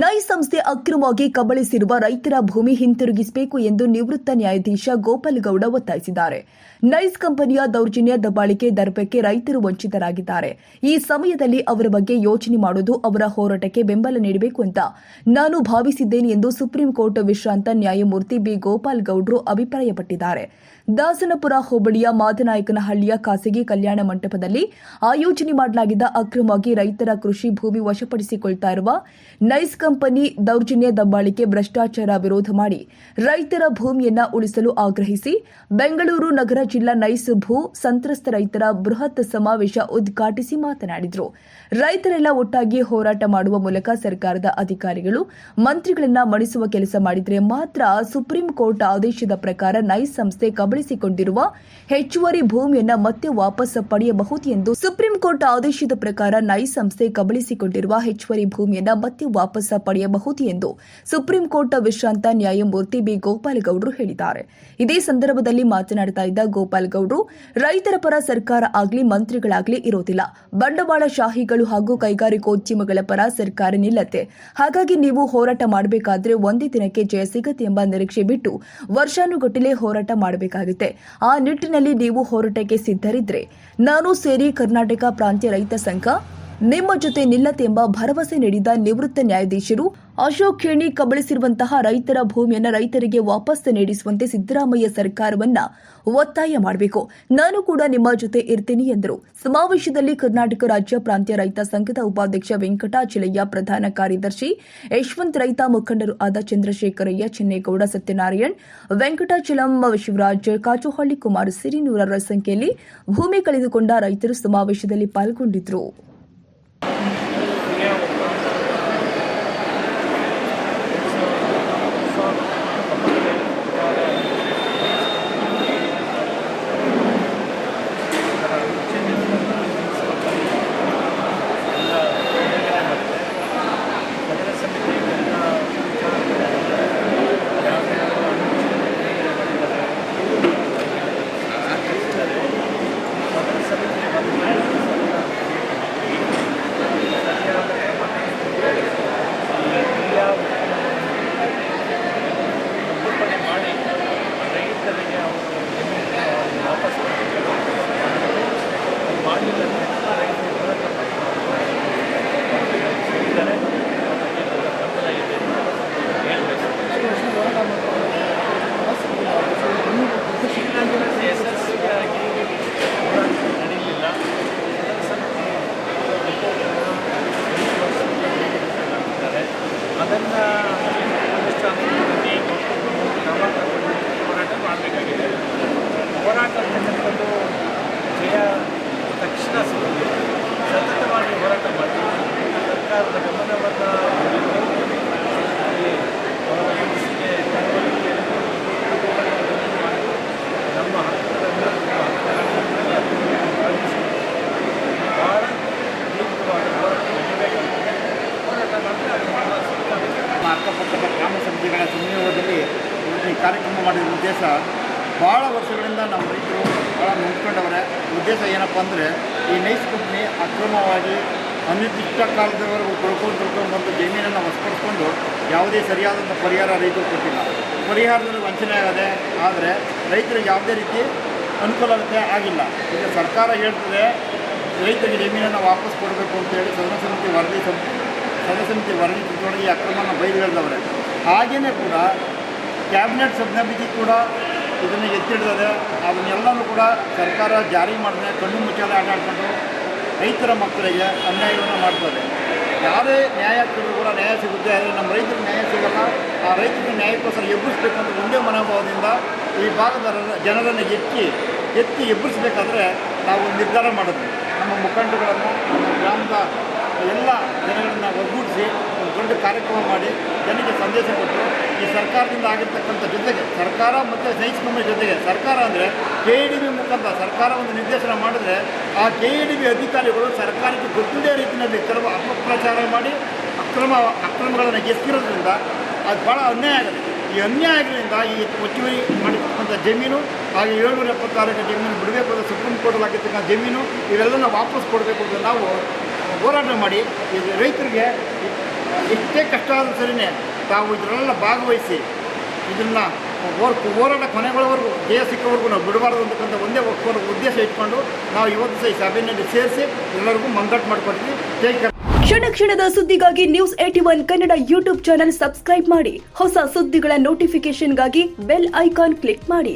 ನೈ ಸಂಸ್ಥೆ ಅಕ್ರಮವಾಗಿ ಕಬಳಿಸಿರುವ ರೈತರ ಭೂಮಿ ಹಿಂತಿರುಗಿಸಬೇಕು ಎಂದು ನಿವೃತ್ತ ನ್ಯಾಯಾಧೀಶ ಗೋಪಾಲಗೌಡ ಒತ್ತಾಯಿಸಿದ್ದಾರೆ. ನೈಸ್ ಕಂಪನಿಯ ದೌರ್ಜನ್ಯ ದಬ್ಬಾಳಿಕೆ ದರ್ಪಕ್ಕೆ ರೈತರು ವಂಚಿತರಾಗಿದ್ದಾರೆ. ಈ ಸಮಯದಲ್ಲಿ ಅವರ ಬಗ್ಗೆ ಯೋಚನೆ ಮಾಡುವುದು ಅವರ ಹೋರಾಟಕ್ಕೆ ಬೆಂಬಲ ನೀಡಬೇಕು ಅಂತ ನಾನು ಭಾವಿಸಿದ್ದೇನೆ ಎಂದು ಸುಪ್ರೀಂ ಕೋರ್ಟ್ ವಿಶ್ರಾಂತ ನ್ಯಾಯಮೂರ್ತಿ ಬಿ. ಗೋಪಾಲ್ ಗೌಡ್ರು ಅಭಿಪ್ರಾಯಪಟ್ಟಿದ್ದಾರೆ. ದಾಸನಪುರ ಹೋಬಳಿಯ ಮಾದನಾಯಕನಹಳ್ಳಿಯ ಖಾಸಗಿ ಕಲ್ಯಾಣ ಮಂಟಪದಲ್ಲಿ ಆಯೋಜನೆ ಮಾಡಲಾಗಿದ್ದ ಅಕ್ರಮವಾಗಿ ರೈತರ ಕೃಷಿ ಭೂಮಿ ವಶಪಡಿಸಿಕೊಳ್ತಾ ಇರುವ ನೈಸ್ ಕಂಪನಿ ದೌರ್ಜನ್ಯ ದಬ್ಬಾಳಿಕೆ, ಭ್ರಷ್ಟಾಚಾರ ವಿರೋಧ ಮಾಡಿ ರೈತರ ಭೂಮಿಯನ್ನ ಉಳಿಸಲು ಆಗ್ರಹಿಸಿ ಬೆಂಗಳೂರು ನಗರ ಜಿಲ್ಲಾ ನೈಸ್ ಭೂ ಸಂತ್ರಸ್ತ ರೈತರ ಬೃಹತ್ ಸಮಾವೇಶ ಉದ್ಘಾಟಿಸಿ ಮಾತನಾಡಿದರು. ರೈತರೆಲ್ಲ ಒಟ್ಟಾಗಿ ಹೋರಾಟ ಮಾಡುವ ಮೂಲಕ ಸರ್ಕಾರದ ಅಧಿಕಾರಿಗಳು ಮಂತ್ರಿಗಳನ್ನ ಮಣಿಸುವ ಕೆಲಸ ಮಾಡಿದರೆ ಮಾತ್ರ ಸುಪ್ರೀಂ ಕೋರ್ಟ್ ಆದೇಶದ ಪ್ರಕಾರ ನೈಸ್ ಸಂಸ್ಥೆ ಕಬಳಿಸಿಕೊಂಡಿರುವ ಹೆಚ್ಚುವರಿ ಭೂಮಿಯನ್ನ ಮತ್ತೆ ವಾಪಸ್ ಪಡೆಯಬಹುದು ಎಂದು ಸುಪ್ರೀಂ ಕೋರ್ಟ್ ಆದೇಶದ ಪ್ರಕಾರ ನೈಸ್ ಸಂಸ್ಥೆ ಕಬಳಿಸಿಕೊಂಡಿರುವ ಹೆಚ್ಚುವರಿ ಭೂಮಿಯನ್ನ ಮತ್ತೆ ವಾಪಸ್ ಪಡೆಯಬಹುದು ಎಂದು ಸುಪ್ರೀಂ ಕೋರ್ಟ್ ವಿಶ್ರಾಂತ ನ್ಯಾಯಮೂರ್ತಿ ಬಿ. ಗೋಪಾಲಗೌಡರು ಹೇಳಿದ್ದಾರೆ. ಇದೇ ಸಂದರ್ಭದಲ್ಲಿ ಮಾತನಾಡ್ತಾ ಇದ್ದ ಗೋಪಾಲಗೌಡರು, ರೈತರ ಪರ ಸರ್ಕಾರ ಆಗಲಿ, ಮಂತ್ರಿಗಳಾಗಲಿ ಇರೋದಿಲ್ಲ. ಬಂಡವಾಳಶಾಹಿಗಳು ಹಾಗೂ ಕೈಗಾರಿಕೋದ್ಯಮಗಳ ಪರ ಸರ್ಕಾರ ನಿಲ್ಲತ್ತೆ. ಹಾಗಾಗಿ ನೀವು ಹೋರಾಟ ಮಾಡಬೇಕಾದ್ರೆ ಒಂದೇ ದಿನಕ್ಕೆ ಜಯ ಸಿಗತ್ತೆ ಎಂಬ ನಿರೀಕ್ಷೆ ಬಿಟ್ಟು ವರ್ಷಾನುಗಟ್ಟಲೆ ಹೋರಾಟ ಮಾಡಬೇಕಾಗುತ್ತೆ. ಆ ನಿಟ್ಟಿನಲ್ಲಿ ನೀವು ಹೋರಾಟಕ್ಕೆ ಸಿದ್ಧರಿದ್ರೆ ನಾನು ಸೇರಿ ಕರ್ನಾಟಕ ಪ್ರಾಂತ್ಯ ರೈತ ಸಂಘ ನಿಮ್ಮ ಜೊತೆ ನಿಲ್ಲತ್ತೆ ಎಂಬ ಭರವಸೆ ನೀಡಿದ ನಿವೃತ್ತ ನ್ಯಾಯಾಧೀಶರು, ಅಶೋಕ್ ಖೇಣಿ ಕಬಳಿಸಿರುವಂತಹ ರೈತರ ಭೂಮಿಯನ್ನು ರೈತರಿಗೆ ವಾಪಸ್ ನೀಡಿಸುವಂತೆ ಸಿದ್ದರಾಮಯ್ಯ ಸರ್ಕಾರವನ್ನ ಒತ್ತಾಯ ಮಾಡಬೇಕು. ನಾನು ಕೂಡ ನಿಮ್ಮ ಜೊತೆ ಇರ್ತೀನಿ ಎಂದರು. ಸಮಾವೇಶದಲ್ಲಿ ಕರ್ನಾಟಕ ರಾಜ್ಯ ಪ್ರಾಂತ್ಯ ರೈತ ಸಂಘದ ಉಪಾಧ್ಯಕ್ಷ ವೆಂಕಟಾಚಲಯ್ಯ ಪ್ರಧಾನ ಕಾರ್ಯದರ್ಶಿ ಯಶವಂತ್ ರೈತ, ಮುಖಂಡರು ಆದ ಚಂದ್ರಶೇಖರಯ್ಯ, ಚೆನ್ನೇಗೌಡ ಸತ್ಯನಾರಾಯಣ್ ವೆಂಕಟಾಚಲಂ ಶಿವರಾಜ್ ಕಾಚುಹಳ್ಳಿ ಕುಮಾರ್, ಸಿರಿನೂರರ ಸಂಖ್ಯೆಯಲ್ಲಿ ಭೂಮಿ ಕಳೆದುಕೊಂಡ ರೈತರು ಸಮಾವೇಶದಲ್ಲಿ ಪಾಲ್ಗೊಂಡಿದ್ದರು ನಿರೂಪಣೆ ಮಾಡಿ ರೈತರಿಗೆ ಅವರು ಜಮೀನನ್ನು ಅವ್ರಿಗೆ ವಾಪಸ್ ಕೊಡಬೇಕು. ಅದು ಮಾಡಲಿಲ್ಲ ಅಂತ ರೈತರು ಹೋರಾಟ ಮಾಡ್ತಾರೆ. ಇದ್ದಾರೆ. ಅದಕ್ಕೆ ನನ್ನ ಬೆಂಬಲ ಇದೆ ಅಂತ ಹೇಳ್ಬೇಕು. ಯಶಸ್ವಿಯಾಗಿ ಹೋರಾಟ ನಡೀಲಿಲ್ಲ ಇದ್ದಾರೆ. ಅದನ್ನ ಹೋರಾಟ ಮಾಡಬೇಕಾಗಿದೆ. ಹೋರಾಟ ಅಂತಕ್ಕಂಥದ್ದು ಜಯ ತಕ್ಷಣ ಸಿಗುತ್ತೆ. ಸತತವಾಗಿ ಹೋರಾಟ ಮಾಡಿ. ಸರ್ಕಾರದ ಗಮನವನ್ನು ಅವರ ಮನಸ್ಸಿಗೆ ತರುವಲ್ಲಿ ನಮ್ಮ ಹಕ್ಕುಗಳನ್ನು ನಮ್ಮ ಹಕ್ಕುಗಳನ್ನು ಪಾಲಿಸಿ ಭಾಳ ದೀರ್ಘವಾದ ಹೋರಾಟ ನಡೀಬೇಕಾಗಿದೆ ಹೋರಾಟ ಮಾಡಿದ್ರೆ ಅದು ಭಾಳ ಸರ್ಕಾರ ನಮ್ಮ ಅಕ್ಕಪಕ್ಕದ ಗ್ರಾಮ ಸಮಿತಿಗಳ ಸನ್ನಿಯೋಗದಲ್ಲಿ ಇವತ್ತು ಈ ಕಾರ್ಯಕ್ರಮ ಮಾಡಿದ ಉದ್ದೇಶ ಭಾಳ ವರ್ಷಗಳಿಂದ ನಮ್ಮ ರೈತರು ಭಾಳ ನೋಡ್ಕೊಂಡವ್ರೆ. ಉದ್ದೇಶ ಏನಪ್ಪ ಅಂದರೆ ಈ ನೈಸ್ ಕಂಪ್ನಿ ಅಕ್ರಮವಾಗಿ ಅನಿರ್ದಿಷ್ಟ ಕಾಲದವರೆಗೂ ತೊಳ್ಕೊಂಡು ತೊಳ್ಕೊಂಡು ಬಂದು ಜಮೀನನ್ನು ಯಾವುದೇ ಸರಿಯಾದಂಥ ಪರಿಹಾರ ರೈತರು ಕೊಟ್ಟಿಲ್ಲ. ಪರಿಹಾರದಲ್ಲಿ ವಂಚನೆ ಆಗದೆ ಆದರೆ ರೈತರಿಗೆ ಯಾವುದೇ ರೀತಿ ಅನುಕೂಲತೆ ಆಗಿಲ್ಲ. ಈಗ ಸರ್ಕಾರ ಹೇಳ್ತದೆ, ರೈತರಿಗೆ ಜಮೀನನ್ನು ವಾಪಸ್ ಕೊಡಬೇಕು ಅಂತೇಳಿ ಸದನ ಸಮಿತಿ ವರದಿ ಸಮಿತಿ ಸದನ ಸಮಿತಿ ವರದಿ ತಿಳ್ಕೊಂಡು ಅಕ್ರಮನ ಬೈದು ಹಾಗೆಯೇ ಕೂಡ ಕ್ಯಾಬಿನೆಟ್ ಸಭ್ಯಮಿತಿ ಕೂಡ ಇದನ್ನು ಎತ್ತಿಡ್ತದೆ. ಅದನ್ನೆಲ್ಲನೂ ಕೂಡ ಸರ್ಕಾರ ಜಾರಿ ಮಾಡಿದೆ, ಕಣ್ಣು ಮುಚ್ಚಾಲೆ ಆಟ ಆಡ್ಕೊಂಡು ರೈತರ ಮಕ್ಕಳಿಗೆ ಅನ್ಯಾಯವನ್ನು ಮಾಡ್ತಾರೆ ಯಾವುದೇ ನ್ಯಾಯ ಕೂಡ ನ್ಯಾಯ ಸಿಗುತ್ತೆ, ಆದರೆ ನಮ್ಮ ರೈತರಿಗೆ ನ್ಯಾಯ ಸಿಗಲ್ಲ. ಆ ರೈತರಿಗೆ ನ್ಯಾಯಕ್ಕೋಸ್ಕರ ಎಬ್ಬರಿಸಬೇಕು ಅಂತ ಒಂದೇ ಮನೋಭಾವದಿಂದ ಈ ಭಾಗದ ಜನರನ್ನು ಎತ್ತಿ ಎತ್ತಿ ಎಬ್ಬರಿಸಬೇಕಾದ್ರೆ ನಾವು ನಿರ್ಧಾರ ಮಾಡಿದ್ವಿ ನಮ್ಮ ಮುಖಂಡಗಳನ್ನು, ನಮ್ಮ ಗ್ರಾಮದ ಎಲ್ಲ ಜನಗಳನ್ನು ಒಗ್ಗೂಡಿಸಿ ಒಂದು ಕಾರ್ಯಕ್ರಮ ಮಾಡಿ ಜನಕ್ಕೆ ಸಂದೇಶ ಕೊಟ್ಟು ಈ ಸರ್ಕಾರದಿಂದ ಆಗಿರ್ತಕ್ಕಂಥ ಜೊತೆಗೆ ಸರ್ಕಾರ ಮತ್ತು ಸೈನ್ಸ್ ಕಂಪನಿ ಜೊತೆಗೆ ಸರ್ಕಾರ ಅಂದರೆ ಕೆ ಇ ಡಿ ಬಿ ಮುಖಾಂತರ ಸರ್ಕಾರ ಒಂದು ನಿರ್ದೇಶನ ಮಾಡಿದ್ರೆ ಆ ಕೆ ಇ ಡಿ ಬಿ ಅಧಿಕಾರಿಗಳು ಸರ್ಕಾರಕ್ಕೆ ಗೊತ್ತಿಲ್ಲದೇ ರೀತಿಯಲ್ಲಿ ಕೆಲವು ಅಪಪ್ರಚಾರ ಮಾಡಿ ಅಕ್ರಮ ಅಕ್ರಮಗಳನ್ನು ಎಸಗಿರೋದ್ರಿಂದ ಅದು ಭಾಳ ಅನ್ಯಾಯ ಆಗುತ್ತೆ. ಈ ಅನ್ಯಾಯ ಆಗಿದ್ದರಿಂದ ಈ ಒತ್ತುವರಿ ಮಾಡಿರ್ತಕ್ಕಂಥ ಜಮೀನು, ಹಾಗೆ ಏಳ್ನೂರ ಎಪ್ಪತ್ತಾರು ಜಮೀನು ಬಿಡಬೇಕು ಅಂತ ಸುಪ್ರೀಂ ಕೋರ್ಟಲ್ಲಿ ಆಗಿರ್ತಕ್ಕಂಥ ಜಮೀನು ಇವೆಲ್ಲನ ವಾಪಸ್ ಕೊಡಬೇಕು ಅಂತ ನಾವು ಹೋರಾಟ ಮಾಡಿ ರೈತರಿಗೆ ಎಷ್ಟೇ ಕಷ್ಟ ಆದರೂ ಸರಿನೇ ತಾವು ಇದರಲ್ಲೆಲ್ಲ ಭಾಗವಹಿಸಿ ಇದನ್ನು ಹೋರ್ ಹೋರಾಟ ಕೊನೆಗಳವರೆಗೂ, ಜಯ ಸಿಕ್ಕವರೆಗೂ ನಾವು ಬಿಡಬಾರ್ದು ಅಂತಕ್ಕಂಥ ಒಂದೇ ಉದ್ದೇಶ ಇಟ್ಕೊಂಡು ನಾವು ಇವತ್ತು ಸಹ ಈ ಸಭೆಯಲ್ಲಿ ಸೇರಿಸಿ ಎಲ್ಲರಿಗೂ ಮಂಗಟ್ಟು ಮಾಡಿಕೊಡ್ತೀವಿ. ಕರ್ನಾಟಕ. ಕ್ಷಣ ಕ್ಷಣದ ಸುದ್ದಿಗಾಗಿ news eighty one Kannada YouTube channel subscribe ಮಾಡಿ. ಹೊಸ ಸುದ್ದಿಗಳ ನೋಟಿಫಿಕೇಶನ್ಗಾಗಿ ಬೆಲ್ ಐಕಾನ್ ಕ್ಲಿಕ್ ಮಾಡಿ.